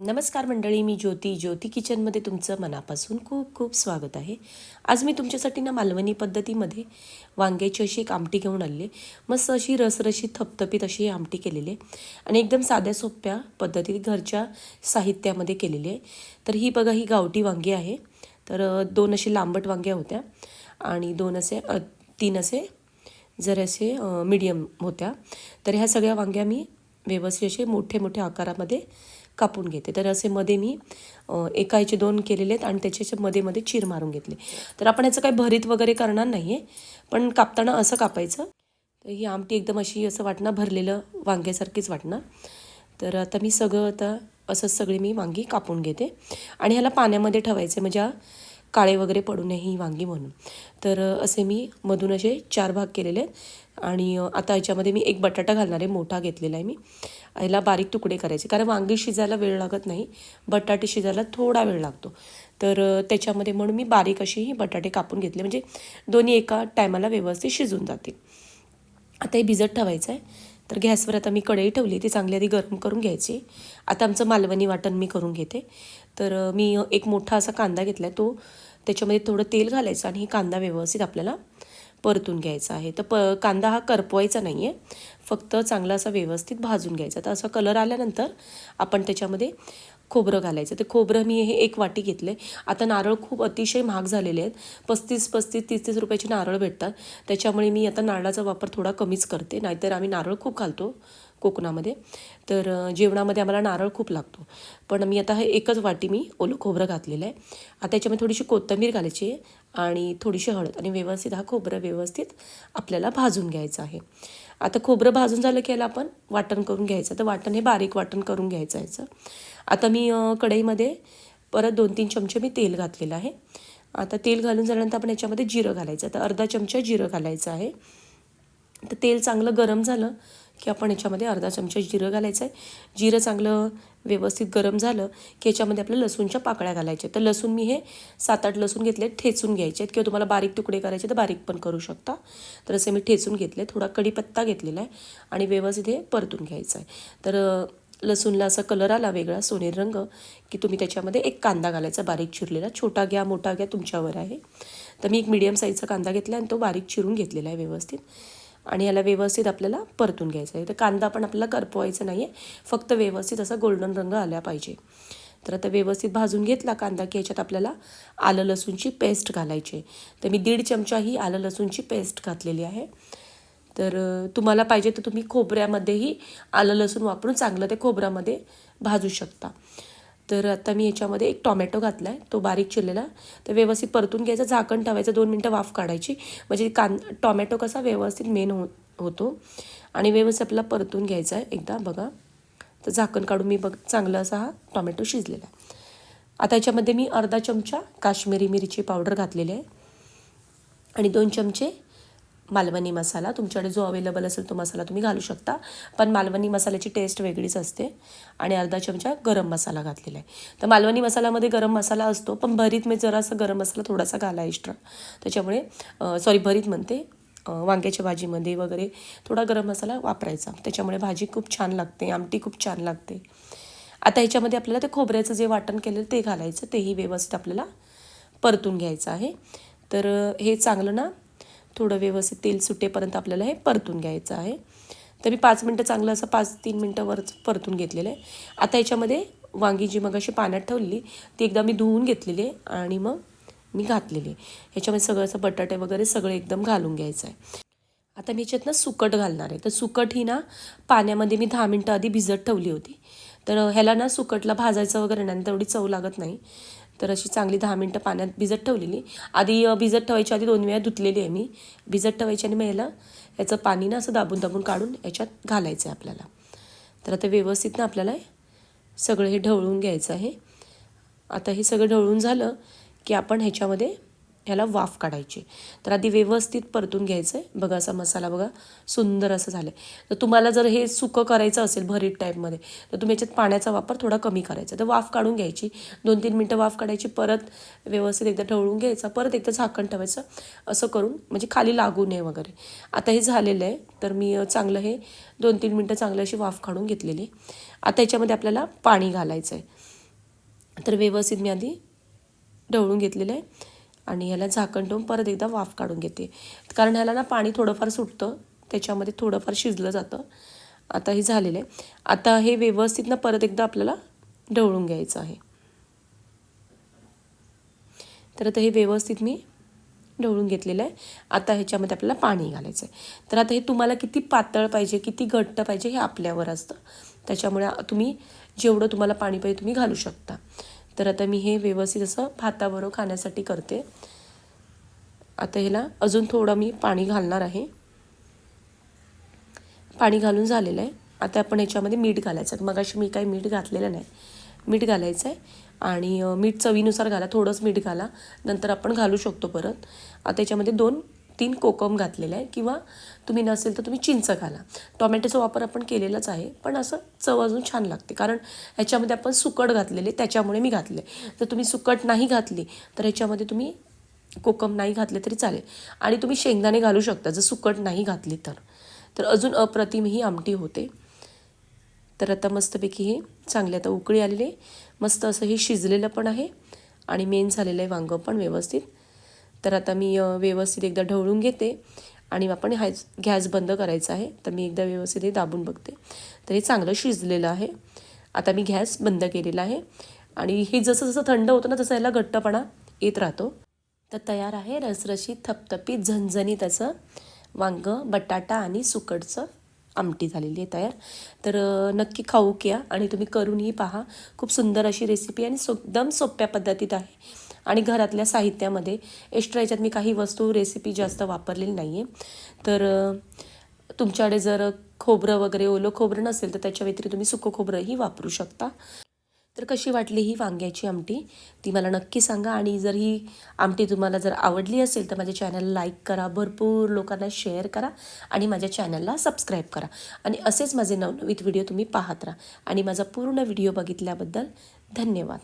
नमस्कार मंडळी मी ज्योती. ज्योती किचनमध्ये तुमचं मनापासून खूप खूप स्वागत आहे. आज मी तुमच्यासाठी ना मालवणी पद्धतीमध्ये वांग्याची अशी एक आमटी घेऊन आली मस्त अशी रसरशी थपथपीत अशी ही आमटी केलेली आहे. आणि एकदम साध्या सोप्या पद्धतीत घरच्या साहित्यामध्ये केलेली आहे. तर ही बघा ही गावठी वांगी आहे. तर दोन असे लांबट वांग्या होत्या. आणि दोन असे तीन असे जर असे मीडियम होत्या. तर ह्या सगळ्या वांग्या मी व्यवस्थित असे मोठे मोठे आकारामध्ये कापून घेते. तर असे मध्ये मी एका याचे दोन केलेले आहेत आणि त्याच्या मध्ये मध्ये चीर मारून घेतले. तर आपण याचं काही भरीत वगैरे करणार नाही आहे पण कापताना असं कापायचं. तर ही आमटी एकदम अशी असं वाटणार भरलेलं वांग्यासारखीच वाटणार तर आता मी सगळं आता असंच सगळी मी वांगी कापून घेते. आणि ह्याला पाण्यामध्ये ठेवायचे म्हणजे काळे वगैरे पडू नये ही वांगी म्हणून. तर असे मी मधून असे चार भाग केलेले आहेत. आणि आता याच्यामध्ये मी एक बटाटा घालणार आहे मोठा घेतलेला आहे मी. याला बारीक तुकडे करायचे कारण वांगी शिजायला वेळ लागत नाही. बटाटे शिजायला थोडा वेळ लागतो. तर त्याच्यामध्ये म्हणून मी बारीक अशी ही बटाटे कापून घेतले. म्हणजे दोन्ही एका टायमाला व्यवस्थित शिजून जातील. आता हे भिजत ठेवायचं आहे. तर गॅसवर आता मी कढई ठेवली ती चांगली आधी गरम करून घ्यायची. आता आमचं मालवणी वाटण मी करून घेते. तर मी एक मोठा असा कांदा घेतला आहे तो त्याच्यामध्ये थोडं तेल घालायचं आणि कांदा व्यवस्थित आपल्याला परतून घ्यायचा आहे. तर प कांदा हा करपवायचा नाही आहे फक्त चांगला असा व्यवस्थित भाजून घ्यायचा. तर असा कलर आल्यानंतर आपण त्याच्यामध्ये खोबरं घालायचं. ते खोबरं मी हे एक वाटी घेतले आता नारळ खूप अतिशय महाग झालेले आहेत. पस्तीस पस्तीस तीस तीस रुपयाचे नारळ भेटतात. त्याच्यामुळे मी आता नारळाचा वापर थोडा कमीच करते. नाहीतर आम्ही नारळ खूप घालतो कोकणामध्ये. तर जेवणामध्ये आम्हाला नारळ खूप लागतो. पण मी आता हे एकच वाटी मी ओलं खोबरं घातलेलं आहे. आता याच्यामध्ये थोडीशी कोथिंबीर घालायची आहे. आणि थोडीशी हळद. आणि व्यवस्थित हा खोबरं व्यवस्थित आपल्याला भाजून घ्यायचं आहे. आता खोबरं भाजून झालं की याला आपण वाटण करून घ्यायचं. तर वाटण हे बारीक वाटण करून घ्यायचं याचं. आता मी कढईमध्ये परत दोन तीन चमचे मी तेल घातलेलं आहे. आता तेल घालून झाल्यानंतर आपण याच्यामध्ये जिरं घालायचं. तर अर्धा चमचा जिरं घालायचं आहे. तर तेल चांगलं गरम झालं की आपण याच्यामध्ये अर्धा चमचा जिरं घालायचं आहे. जिरं चांगलं व्यवस्थित गरम झालं की याच्यामध्ये आपल्या लसूणच्या पाकळ्या घालायच्या तर लसूण मी हे सात आठ लसूण घेतले ठेचून घ्यायचे आहेत. किंवा तुम्हाला बारीक तुकडे करायचे तर बारीक पण करू शकता. तर असे मी ठेचून घेतले थोडा कढीपत्ता घेतलेला आहे आणि व्यवस्थित हे परतून घ्यायचं आहे. तर लसूणला असा कलर आला वेगळा सोनेरी रंग की तुम्ही त्याच्यामध्ये एक कांदा घालायचा बारीक चिरलेला. छोटा घ्या मोठा घ्या तुमच्यावर आहे. तर मी एक मिडियम साईजचा कांदा घेतला आणि तो बारीक चिरून घेतलेला आहे व्यवस्थित. आणि याला व्यवस्थित आपल्याला परतून घ्यायचा आहे. तर कांदा पण आपल्याला करपवायचा नाही आहे फक्त व्यवस्थित असा गोल्डन रंग आला पाहिजे. तर आता व्यवस्थित भाजून घेतला कांदा की याच्यात आपल्याला आलं लसूणची पेस्ट घालायची आहे. तर मी दीड चमचा ही आलं लसूणची पेस्ट घातलेली आहे. तर तुम्हाला पाहिजे तर तुम्ही खोबऱ्यामध्येही आलं लसूण वापरून चांगलं ते खोबऱ्यामध्ये भाजू शकता. तर आता मी याच्यामध्ये एक टॉमॅटो घातला आहे तो बारीक चिरलेला. तर व्यवस्थित परतून घ्यायचं झाकण ठेवायचं दोन मिनटं वाफ काढायची. म्हणजे कां टॉमॅटो कसा व्यवस्थित मेन हो होतो. आणि व्यवस्थित आपल्याला परतून घ्यायचा आहे एकदा बघा. तर झाकण काढून मी बघ चांगला असा हा टॉमॅटो शिजलेला आहे. आता याच्यामध्ये मी अर्धा चमचा काश्मीरी मिरची पावडर घातलेली आहे. आणि दोन चमचे मालवणी मसाला तुमच्याकडे जो अवेलेबल असेल तो मसाला तुम्ही घालू शकता. पण मालवणी मसाल्याची टेस्ट वेगळीच असते आणि अर्धा चमचा गरम मसाला घातलेला आहे. तर मालवणी मसाल्यामध्ये गरम मसाला असतो पण भरीत मी जरासा गरम मसाला थोडासा घाला एक्स्ट्रा त्याच्यामुळे सॉरी भरीत म्हणते. वांग्याच्या भाजीमध्ये वगैरे थोडा गरम मसाला वापरायचा. त्याच्यामुळे भाजी खूप छान लागते आमटी खूप छान लागते. आता ह्याच्यामध्ये आपल्याला ते खोबऱ्याचं जे वाटण केलेलं ते घालायचं. तेही व्यवस्थित आपल्याला परतून घ्यायचं आहे. तर हे चांगलं ना थोडं व्यवस्थित तेल सुटेपर्यंत आपल्याला हे परतून घ्यायचं आहे. तर मी पाच मिनटं चांगलं असं पाच तीन मिनटं वर परतून घेतलेलं आहे. आता याच्यामध्ये वांगी जी मग अशी पाण्यात ठेवलेली ती एकदा मी धुवून घेतलेली आहे आणि मग मी घातलेली आहे. ह्याच्यामध्ये सगळं असं बटाटे वगैरे सगळं एकदम घालून घ्यायचं आहे. आता मी याच्यात ना सुकट घालणार आहे. तर सुकट ही ना पाण्यामध्ये मी दहा मिनटं आधी भिजत ठेवली होती. तर ह्याला ना सुकटला भाजायचं वगैरे नाही तेवढी चव लागत नाही. तर अशी चांगली दहा मिनटं पाण्यात भिजत ठेवलेली. आधी भिजत ठेवायची आधी दोन वेळा धुतलेली आहे मी. भिजत ठेवायची आणि मग ह्याला याचं पाणी ना असं दाबून दाबून काढून याच्यात घालायचं आहे आपल्याला. तर आता व्यवस्थित ना आपल्याला सगळं हे ढवळून घ्यायचं आहे. आता हे सगळं ढवळून झालं की आपण ह्याच्यामध्ये ह्याला वाफ काढायची. तर आधी व्यवस्थित परतून घ्यायचं आहे बघा असा मसाला बघा सुंदर असं झालं आहे तर तुम्हाला जर हे सुकं करायचं असेल भरीत टाईपमध्ये तर तुम्ही याच्यात पाण्याचा वापर थोडा कमी करायचा. तर वाफ काढून घ्यायची. दोन तीन मिनटं वाफ काढायची. परत व्यवस्थित एकदा ढवळून घ्यायचा. परत एकदा झाकण ठेवायचं. असं करून म्हणजे खाली लागू नये वगैरे. आता हे झालेलं आहे. तर मी चांगलं हे दोन तीन मिनटं चांगलं अशी वाफ काढून घेतलेली. आहे. आता याच्यामध्ये आपल्याला पाणी घालायचं आहे तर व्यवस्थित मी आधी ढवळून घेतलेलं आहे. आणि ह्याला झाकण ठेवून परत एकदा वाफ काढून घेते. कारण ह्याला ना पाणी थोडंफार सुटतं त्याच्यामध्ये थोडंफार शिजलं जातं. आता हे झालेलं आहे. आता हे व्यवस्थित ना परत एकदा आपल्याला ढवळून घ्यायचं आहे. तर आता हे व्यवस्थित मी ढवळून घेतलेलं आहे. आता ह्याच्यामध्ये आपल्याला पाणी घालायचं आहे. तर आता हे तुम्हाला किती पातळ पाहिजे किती घट्ट पाहिजे हे आपल्यावर असतं. त्याच्यामुळे तुम्ही जेवढं तुम्हाला पाणी पाहिजे तुम्ही घालू शकता. तर आता मी हे व्यवस्थित असं भाताबरोबर खाण्यासाठी करते. आता ह्याला अजून थोडं मी पाणी घालणार आहे. पाणी घालून झालेलं आहे. आता आपण याच्यामध्ये मीठ घालायचं मग अशी मी काही मीठ घातलेलं नाही. मीठ घालायचं आहे आणि मीठ चवीनुसार घाला. थोडंच मीठ घाला. नंतर आपण घालू शकतो परत. आता याच्यामध्ये दोन तीन कोकम घातलेलं आहे किंवा तुम्ही नसेल तर तुम्ही चिंच घाला. टोमॅटोचा वापर आपण केलेलाच आहे पण असं चव अजून छान लागते. कारण ह्याच्यामध्ये आपण सुकट घातलेले त्याच्यामुळे मी घातले. जर तुम्ही सुकट नाही घातली तर ह्याच्यामध्ये तुम्ही कोकम नाही घातले तरी चालेल. आणि तुम्ही शेंगदाणे घालू शकता जर सुकट नाही घातली तर. तर अजून अप्रतिम ही आमटी होते. तर आता मस्तपैकी हे चांगले आता उकळी आलेले. आहे. मस्त असं हे शिजलेलं पण आहे आणि मेन झालेलं आहे वांगं पण व्यवस्थित. तर आता मी व्यवस्थित एकदा ढवळून घेते आणि आपण हायच गॅस बंद करायचा आहे. तर मी एकदा व्यवस्थित हे दाबून बघते. तर हे चांगलं शिजलेलं आहे. आता मी गॅस बंद केलेला आहे. आणि हे जसं जसं थंड होतं ना तसं याला घट्टपणा येत राहतो. तर तयार आहे रसरशीत थपथपीत झणझणीत असं वांगं बटाटा आणि सुकडचं आमटी झालेली आहे तयार. तर नक्की खाऊ घ्या आणि तुम्ही करूनही पहा. खूप सुंदर अशी रेसिपी आणि सो एकदम सोप्या पद्धतीत आहे. आणि घरातल्या साहित्यामध्ये एक्स्ट्रा याच्यात मी काही वस्तू रेसिपी जास्त वापरलेली नाही आहे तर तुमच्याकडे जर खोबरं वगैरे ओलं खोबरं नसेल तर त्याच्या व्यतिरिक्त तुम्ही सुकं खोबरंही वापरू शकता. तर कशी वाटली ही वांग्याची आमटी? ती मला नक्की सांगा आणि जर ही आमटी तुम्हाला जर आवडली असेल तर माझ्या चॅनलला लाईक करा भरपूर लोकांना शेअर करा आणि माझ्या चॅनलला सबस्क्राईब करा. आणि असेच माझे नवनवीन व्हिडिओ तुम्ही पाहत राहा. आणि माझा पूर्ण व्हिडिओ बघितल्याबद्दल धन्यवाद.